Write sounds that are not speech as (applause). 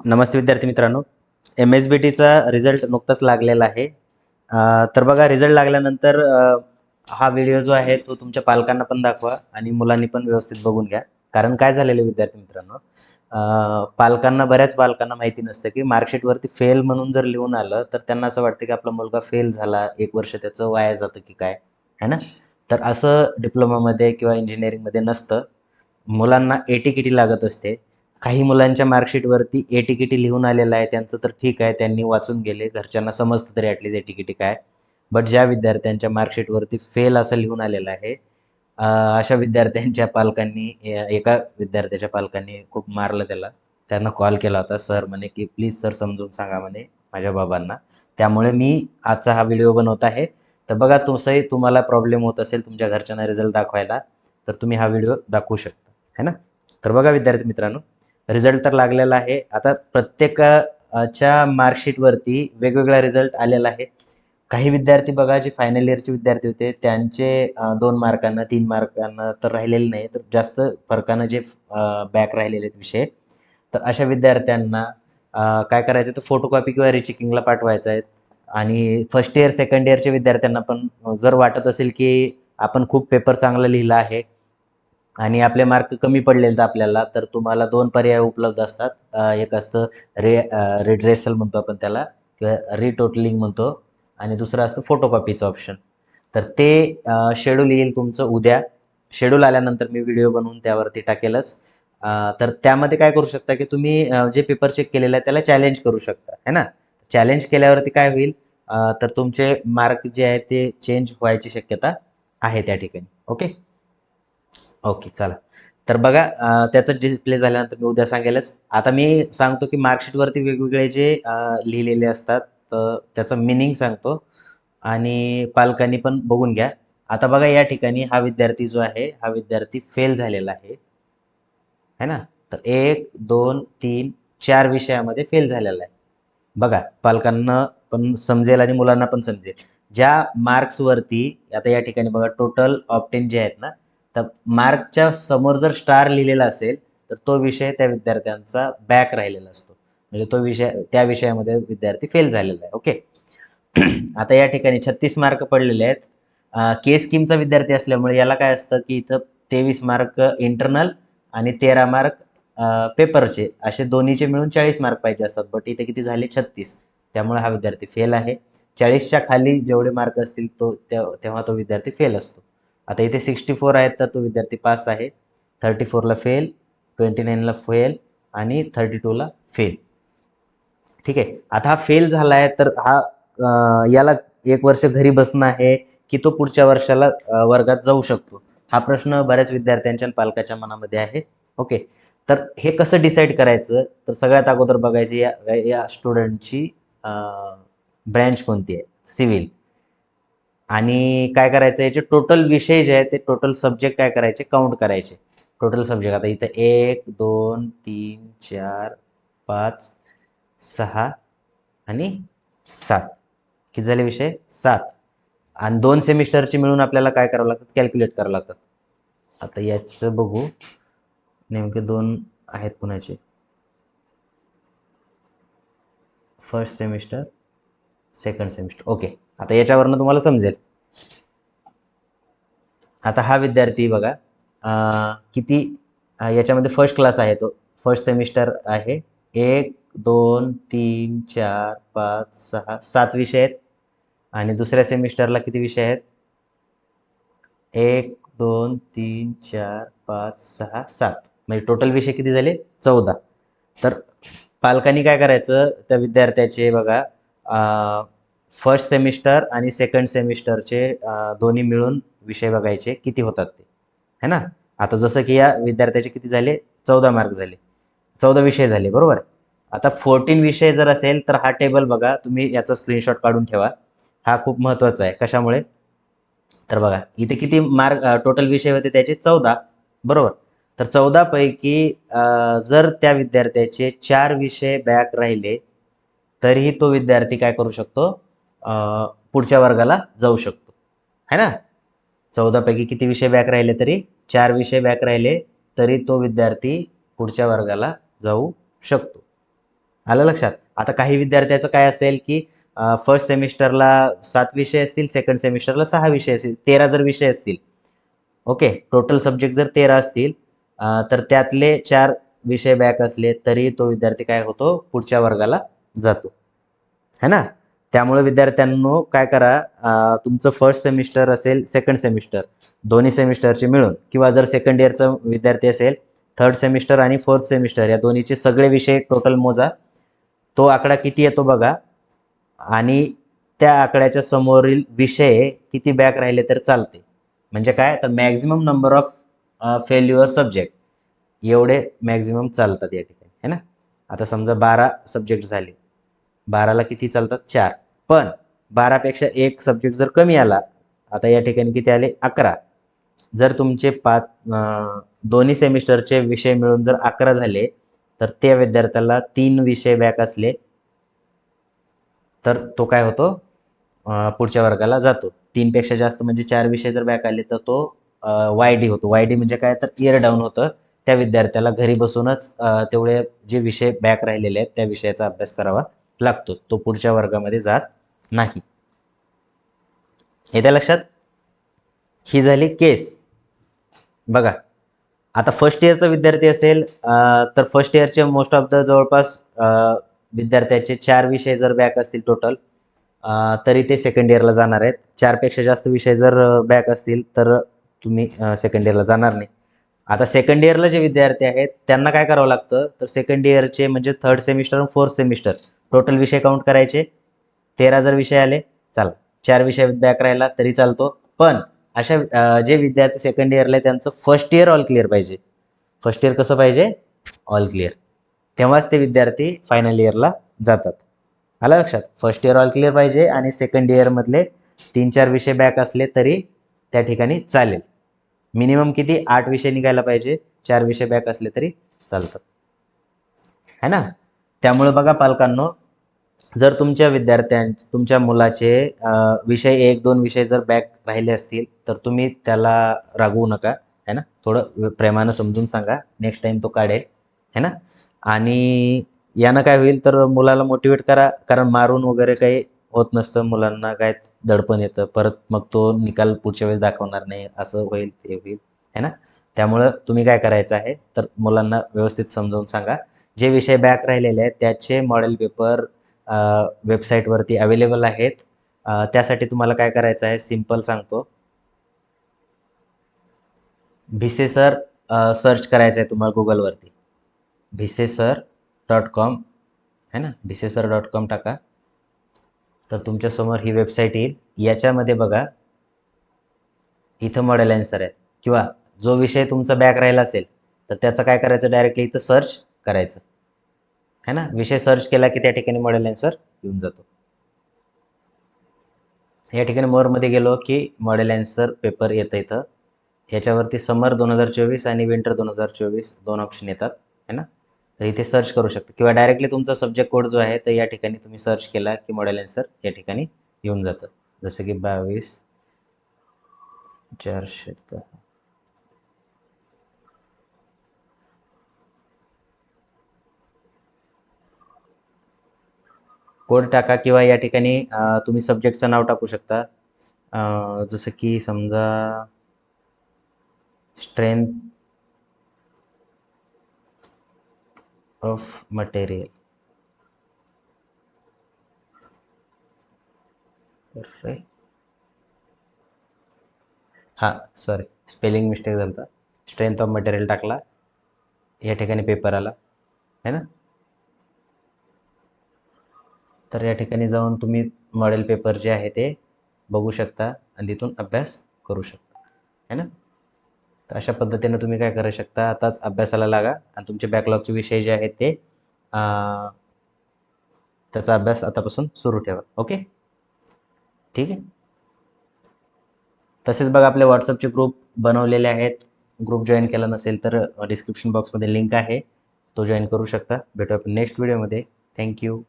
नमस्ते विद्यार्थी मित्रांनो. M S बी टीचा रिझल्ट नुकताच लागलेला आहे. तर बघा रिझल्ट लागल्यानंतर हा व्हिडिओ जो आहे तो तुमच्या पालकांना पण दाखवा आणि मुलांनी पण व्यवस्थित बघून घ्या. कारण काय झालेलं आहे विद्यार्थी मित्रांनो पालकांना बऱ्याच पालकांना माहिती नसतं की मार्कशीटवरती फेल म्हणून जर लिहून आलं तर त्यांना असं वाटतं की आपला मुलगा फेल झाला एक वर्ष त्याचं वाया जातं की काय है ना? तर असं डिप्लोमामध्ये किंवा इंजिनिअरिंगमध्ये नसतं. मुलांना एटी किटी लागत असते. काही मुलांच्या मार्कशीटवरती ए टिकिटी लिहून आलेलं आहे. त्यांचं तर ठीक आहे. त्यांनी वाचून गेले. घरच्यांना समजतं तरी ॲटलीस्ट ए टिकिटी काय. बट ज्या विद्यार्थ्यांच्या मार्कशीटवरती फेल असं लिहून आलेलं आहे अशा विद्यार्थ्यांच्या पालकांनी एका विद्यार्थ्याच्या पालकांनी खूप मारलं त्याला. त्यांना कॉल केला होता. सर म्हणे की प्लीज सर समजून सांगा म्हणे माझ्या बाबांना. त्यामुळे मी आजचा हा व्हिडिओ बनवत आहे. तर बघा तुमचंही तुम्हाला प्रॉब्लेम होत असेल तुमच्या घरच्यांना रिझल्ट दाखवायला तर तुम्ही हा व्हिडिओ दाखवू शकता. है ना? तर बघा विद्यार्थी मित्रांनो रिझल्ट तर लागलेला आहे. आता प्रत्येकाच्या मार्कशीटवरती वेगवेगळा रिझल्ट आलेला आहे. काही विद्यार्थी बघा जे फायनल इयरचे विद्यार्थी होते त्यांचे दोन मार्कांना तीन मार्कांना तर राहिलेले नाही. तर जास्त फरकानं जे बॅक राहिलेले आहेत विषय. तर अशा विद्यार्थ्यांना काय करायचं? तर फोटोकॉपी किंवा रिचेकिंगला पाठवायचं आहे. आणि फर्स्ट इयर सेकंड इयरच्या विद्यार्थ्यांना पण जर वाटत असेल की आपण खूप पेपर चांगला लिहिला आहे आणि आपले मार्क कमी पडलेले तर आपल्याला तर तुम्हाला दोन पर्याय उपलब्ध असतात. एक असतं रे रिड्रेसल म्हणतो आपण त्याला किंवा रिटोटलिंग म्हणतो. आणि दुसरं असतं फोटोकॉपीचं ऑप्शन तर ते शेड्यूल येईल तुमचं उद्या. शेड्यूल आल्यानंतर मी व्हिडिओ बनवून त्यावरती टाकेलच. तर त्यामध्ये काय करू शकता की तुम्ही जे पेपर चेक केलेलं आहे त्याला चॅलेंज करू शकता है ना? चॅलेंज केल्यावरती काय होईल? तर तुमचे मार्क जे आहे ते चेंज व्हायची शक्यता आहे त्या ठिकाणी. ओके ओके चला. तर बघा त्याचं डिस्प्ले झाल्यानंतर मी उद्या सांगेलच. आता मी सांगतो की मार्कशीटवरती वेगवेगळे जे लिहिलेले असतात त्याचं मिनिंग सांगतो. आणि पालकांनी पण बघून घ्या. आता बघा या ठिकाणी हा विद्यार्थी जो आहे हा विद्यार्थी फेल झालेला आहे. है ना? तर एक दोन तीन चार विषयामध्ये फेल झालेला आहे. बघा पालकांना पण समजेल आणि मुलांना पण समजेल. ज्या मार्क्सवरती आता या ठिकाणी बघा टोटल ऑप्टेन जे आहेत ना तर मार्कच्या समोर जर स्टार लिहिलेला असेल तर तो विषय त्या विद्यार्थ्यांचा बॅक राहिलेला असतो. म्हणजे तो विषय त्या विषयामध्ये विद्यार्थी फेल झालेला आहे. ओके? (clears throat) आता या ठिकाणी छत्तीस मार्क पडलेले आहेत. के स्कीमचा विद्यार्थी असल्यामुळे याला काय असतं की इथं तेवीस मार्क इंटरनल आणि तेरा मार्क पेपरचे. असे दोन्हीचे मिळून चाळीस मार्क पाहिजे असतात बट इथे किती झाले? छत्तीस. त्यामुळे हा विद्यार्थी फेल आहे. चाळीसच्या खाली जेवढे मार्क असतील तो तेव्हा तो विद्यार्थी फेल असतो. आता इथे सिक्स्टी फोर आहेत तर तो विद्यार्थी पास आहे. थर्टी फोरला फेल ट्वेंटी नाईनला फेल आणि थर्टी टूला फेल ठीक आहे? आता हा फेल झाला आहे तर हा याला एक वर्ष घरी बसणं आहे की तो पुढच्या वर्षाला वर्गात जाऊ शकतो? हा प्रश्न बऱ्याच विद्यार्थ्यांच्या आणि पालकाच्या मनामध्ये आहे. ओके? तर हे कसं डिसाईड करायचं? तर सगळ्यात अगोदर बघायचे या या स्टुडंटची ब्रँच कोणती आहे? सिव्हिल आणि काय करायचं याचे टोटल विषय जे आहेत ते टोटल सब्जेक्ट काय करायचे काउंट करायचे. टोटल सब्जेक्ट आता इथं एक दोन तीन चार पाच सहा आणि सात. किती झाले विषय? सात. आणि दोन सेमिस्टरचे मिळून आपल्याला काय करावं लागतात कॅल्क्युलेट करावं लागतात आता याचं बघू. नेमके दोन आहेत कुणाचे? First semester second semester okay आता याच्यावरनं तुम्हाला समजेल. आता हा विद्यार्थी बघा किती याच्यामध्ये फर्स्ट क्लास आहे तो. फर्स्ट सेमिस्टर आहे. एक दोन तीन चार पाच सहा सात विषय आहेत. आणि दुसऱ्या सेमिस्टरला किती विषय आहेत? एक दोन तीन चार पाच सहा सात. म्हणजे टोटल विषय किती झाले? चौदा. तर पालकांनी काय करायचं? त्या विद्यार्थ्याचे बघा फर्स्ट सेमिस्टर आणि सेकंड सेमिस्टरचे दोन्ही मिळून विषय बघायचे किती होतात ते. है ना? आता जसं की या विद्यार्थ्याचे किती झाले? चौदा मार्क झाले. चौदा विषय झाले बरोबर आता फोर्टीन विषय जर असेल तर हा टेबल बघा तुम्ही याचा स्क्रीनशॉट काढून ठेवा. हा खूप महत्त्वाचा आहे. कशामुळे? तर बघा इथे किती मार्क टोटल विषय होते त्याचे? चौदा. बरोबर? तर चौदापैकी जर त्या विद्यार्थ्याचे चार विषय बॅक राहिले तरीही तो विद्यार्थी काय करू शकतो? पुढच्या वर्गाला जाऊ शकतो. है ना? चौदापैकी किती विषय बॅक राहिले तरी? चार विषय बॅक राहिले तरी तो विद्यार्थी पुढच्या वर्गाला जाऊ शकतो. आलं लक्षात? आता काही विद्यार्थ्याचं काय असेल की फर्स्ट सेमिस्टरला सात विषय असतील सेकंड सेमिस्टरला सहा विषय असतील तेरा जर विषय असतील. ओके टोटल सब्जेक्ट जर तेरा असतील तर त्यातले चार विषय बॅक असले तरी तो विद्यार्थी काय होतो? पुढच्या वर्गाला जातो. है ना? त्यामुळे विद्यार्थ्यांनो काय करा तुमचं फर्स्ट सेमिस्टर असेल सेकंड सेमिस्टर दोन्ही सेमिस्टरचे मिळून किंवा जर सेकंड इयरचं विद्यार्थी असेल थर्ड सेमिस्टर आणि फोर्थ सेमिस्टर या दोन्हीचे सगळे विषय टोटल मोजा. तो आकडा किती येतो बघा. आणि त्या आकड्याच्या समोरील विषय किती बॅक राहिले तर चालते. म्हणजे काय? तर maximum number of failure subject एवढे मॅक्झिमम चालतात या ठिकाणी. है ना? आता समजा बारा सब्जेक्ट झाले. बाराला किती चालतात? चार. पण बारापेक्षा एक सब्जेक्ट जर कमी आला आता या ठिकाणी किती आले? अकरा. जर तुमचे पाच दोन्ही सेमिस्टरचे विषय मिळून जर अकरा झाले तर त्या विद्यार्थ्याला तीन विषय बॅक असले तर तो काय होतो? पुढच्या वर्गाला जातो. तीनपेक्षा जास्त म्हणजे चार विषय जर बॅक आले तर तो वाय डी होतो. वाय डी म्हणजे काय? तर इयर डाऊन होतं. त्या विद्यार्थ्याला घरी बसूनच तेवढे जे विषय बॅक राहिलेले आहेत त्या विषयाचा अभ्यास करावा. लागतो. तो पुढच्या वर्गामध्ये जात नाही. येत्या लक्षात? ही झाली केस बघा. आता फर्स्ट इयरचा विद्यार्थी असेल तर फर्स्ट इयरचे मोस्ट ऑफ द जवळपास विद्यार्थ्याचे चार विषय जर बॅक असतील टोटल तरी ते सेकंड इयरला जाणार आहेत. चारपेक्षा जास्त विषय जर बॅक असतील तर तुम्ही सेकंड इयरला जाणार नाही. आता सेकंड इयरला जे विद्यार्थी आहेत त्यांना काय करावं लागतं? तर सेकंड इयरचे म्हणजे थर्ड सेमिस्टर आणि फोर्थ सेमिस्टर टोटल विषय काउंट करायचे. तेरा जर विषय आले. चला चार विषय बॅक राहिला तरी चालतो. पण अशा जे विद्यार्थी सेकंड इयरला आहे त्यांचं फर्स्ट इयर ऑल क्लिअर पाहिजे. फर्स्ट इयर कसं पाहिजे? ऑल क्लिअर तेव्हाच ते विद्यार्थी फायनल इयरला जातात. आलं लक्षात? फर्स्ट इयर ऑल क्लिअर पाहिजे आणि सेकंड इयरमधले तीन चार विषय बॅक असले तरी त्या ठिकाणी चालेल. मिनिमम किती? आठ विषय निघायला पाहिजे. चार विषय बॅक असले तरी चालतात. है ना? त्यामुळे बघा पालकांनो जर तुमच्या विद्यार्थ्यां तुमच्या मुलाचे विषय एक दोन विषय जर बॅक राहिले असतील तर तुम्ही त्याला रागवू नका है ना? थोडं प्रेमानं समजून सांगा नेक्स्ट टाइम तो काढेल है ना? आणि यानं काय होईल तर मुलाला मोटिवेट करा कारण मारून वगैरे काही होत नसतं मुलांना काय दडपण येतं परत मग तो निकाल पुढच्या वेळेस दाखवणार नाही असं होईल ते होईल है ना? त्यामुळं तुम्ही काय करायचं आहे तर मुलांना व्यवस्थित समजावून सांगा. जे विषय बॅक राहिलेले आहेत त्याचे मॉडेल पेपर वेबसाईटवरती अवेलेबल आहेत. त्यासाठी तुम्हाला काय करायचं आहे? सिंपल सांगतो. भिसे सर सर्च करायचं आहे तुम्हाला गुगलवरती भिसे सर डॉट कॉम है ना? भिसे सर डॉट कॉम टाका. तर तुमच्यासमोर ही वेबसाईट येईल. याच्यामध्ये बघा इथं मॉडेल आन्सर आहेत. किंवा जो विषय तुमचा बॅक राहिला असेल तर त्याचं काय करायचं? डायरेक्टली इथं सर्च करायचं. है ना? विषय सर्च केला की त्या ठिकाणी मॉडेल आन्सर येऊन जातो. या ठिकाणी मोरमध्ये गेलो की मॉडेल आन्सर पेपर येतं इथं. याच्यावरती समर दोन हजार चोवीस आणि विंटर दोन हजार चोवीस दोन ऑप्शन येतात है ना? तर इथे सर्च करू शकता. किंवा डायरेक्टली तुमचा सब्जेक्ट कोड जो आहे तर या ठिकाणी तुम्ही सर्च केला की मॉडेल आन्सर या ठिकाणी येऊन जातं. जसं की बावीस चारशे दहा. कोड टाका किंवा या ठिकाणी तुम्ही सब्जेक्टचं नाव टाकू शकता. जसं की समजा स्ट्रेंथ ऑफ मटेरियल हां सॉरी स्पेलिंग मिस्टेक झाला स्ट्रेंथ ऑफ मटेरियल टाकला. या ठिकाणी पेपर आला. है ना? तर या ठिकाणी जाऊन तुम्ही मॉडेल पेपर जे आहे ते बघू शकता आणि तिथून अभ्यास करू शकता. है ना? तर अशा पद्धतीने तुम्ही काय करू शकता? आताच अभ्यासाला लागा आणि तुमचे बॅकलॉगचे विषय जे आहेत ते त्याचा अभ्यास आतापासून सुरू ठेवा. ओके? ठीक आहे? तसेच बघा आपले व्हॉट्सअपचे ग्रुप बनवलेले आहेत. ग्रुप जॉईन केला नसेल तर डिस्क्रिप्शन बॉक्समध्ये लिंक आहे. तो जॉईन करू शकता. भेटू आपण नेक्स्ट व्हिडिओमध्ये थँक्यू